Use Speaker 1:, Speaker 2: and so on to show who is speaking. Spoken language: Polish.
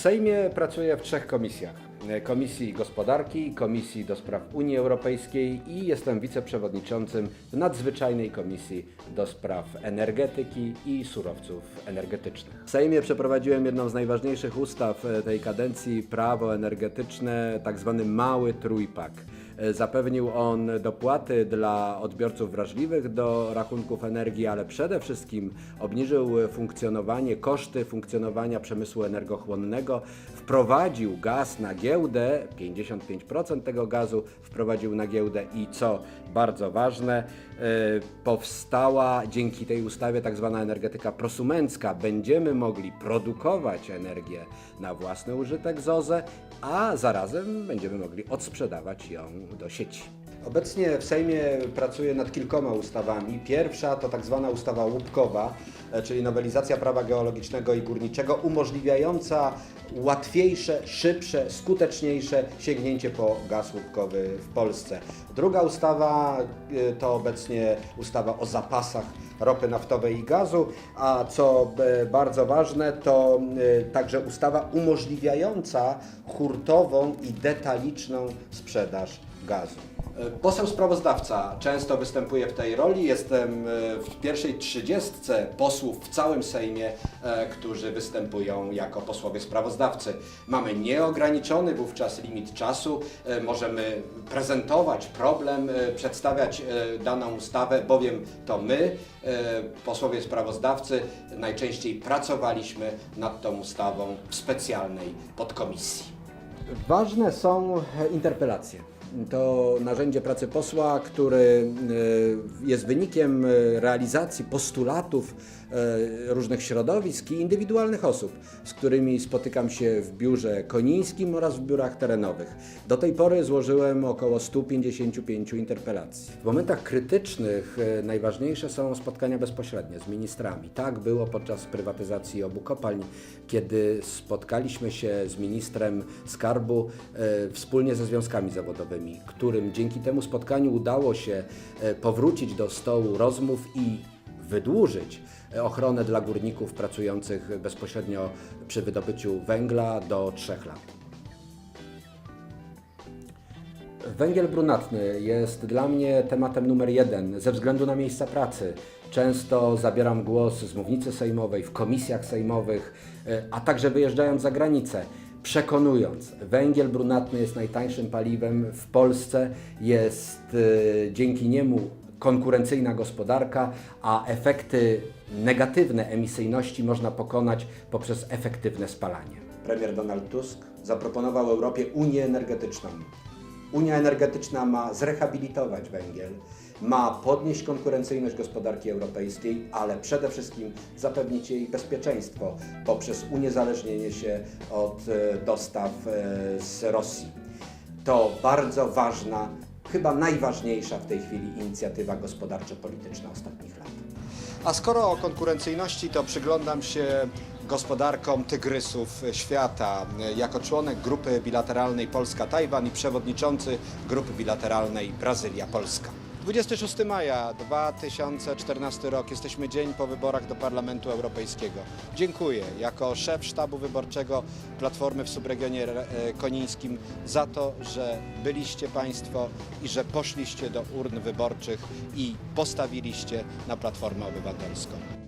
Speaker 1: Sejmie pracuję w trzech komisjach. Komisji Gospodarki, Komisji do Spraw Unii Europejskiej i jestem wiceprzewodniczącym nadzwyczajnej Komisji do Spraw Energetyki i Surowców Energetycznych. W Sejmie przeprowadziłem jedną z najważniejszych ustaw e, tej kadencji, prawo energetyczne, tak zwany mały trójpak. E, Zapewnił on dopłaty dla odbiorców wrażliwych do rachunków energii, ale przede wszystkim obniżył funkcjonowanie, koszty funkcjonowania przemysłu energochłonnego, wprowadził gaz na giełdę, 55% tego gazu wprowadził na giełdę i co bardzo ważne, e, powstała dzięki tej ustawie tak zwana energetyka prosumencka. Będziemy mogli produkować energię na własny użytek z OZE, a zarazem będziemy mogli odsprzedawać ją do sieci. Obecnie w Sejmie pracuję nad kilkoma ustawami. Pierwsza to tak zwana ustawa łupkowa, e, czyli nowelizacja prawa geologicznego i górniczego, umożliwiająca łatwiejsze, szybsze, skuteczniejsze sięgnięcie po gaz łupkowy w Polsce. Druga ustawa e, to obecnie ustawa o zapasach ropy naftowej i gazu, a co e, bardzo ważne, to także ustawa umożliwiająca hurtową i detaliczną sprzedaż gazu. E, Poseł sprawozdawca często występuje w tej roli. Jestem e, w pierwszej trzydziestce posłów w całym Sejmie, e, którzy występują jako posłowie sprawozdawcy. Mamy nieograniczony wówczas limit czasu. Możemy prezentować problem, przedstawiać daną ustawę, bowiem to my, posłowie sprawozdawcy, najczęściej pracowaliśmy nad tą ustawą w specjalnej podkomisji. Ważne są interpelacje. To narzędzie pracy posła, który e, jest wynikiem e, realizacji postulatów e, różnych środowisk i indywidualnych osób, z którymi spotykam się w biurze konińskim oraz w biurach terenowych. Do tej pory złożyłem około 155 interpelacji. W momentach krytycznych e, najważniejsze są spotkania bezpośrednie z ministrami. Tak było podczas prywatyzacji obu kopalń, kiedy spotkaliśmy się z ministrem skarbu e, wspólnie ze związkami zawodowymi, którym dzięki temu spotkaniu udało się e, powrócić do stołu rozmów i wydłużyć e, ochronę dla górników pracujących bezpośrednio przy wydobyciu węgla do 3 lat. Węgiel brunatny jest dla mnie tematem numer jeden ze względu na miejsca pracy. Często zabieram głos z mównicy sejmowej, w komisjach sejmowych, a także wyjeżdżając za granicę, przekonując, węgiel brunatny jest najtańszym paliwem w Polsce, jest e, dzięki niemu konkurencyjna gospodarka, a efekty negatywne emisyjności można pokonać poprzez efektywne spalanie. Premier Donald Tusk zaproponował Europie Unię Energetyczną. Unia energetyczna ma zrehabilitować węgiel, ma podnieść konkurencyjność gospodarki europejskiej, ale przede wszystkim zapewnić jej bezpieczeństwo poprzez uniezależnienie się od e, dostaw e, z Rosji. To bardzo ważna, chyba najważniejsza w tej chwili inicjatywa gospodarczo-polityczna ostatnich lat.
Speaker 2: A skoro o konkurencyjności, to przyglądam się gospodarkom tygrysów świata. Jako członek grupy bilateralnej Polska-Tajwan i przewodniczący grupy bilateralnej Brazylia-Polska. 26 maja 2014 rok. Jesteśmy dzień po wyborach do Parlamentu Europejskiego. Dziękuję jako szef sztabu wyborczego Platformy w subregionie e, konińskim za to, że byliście Państwo i że poszliście do urn wyborczych i postawiliście na Platformę Obywatelską.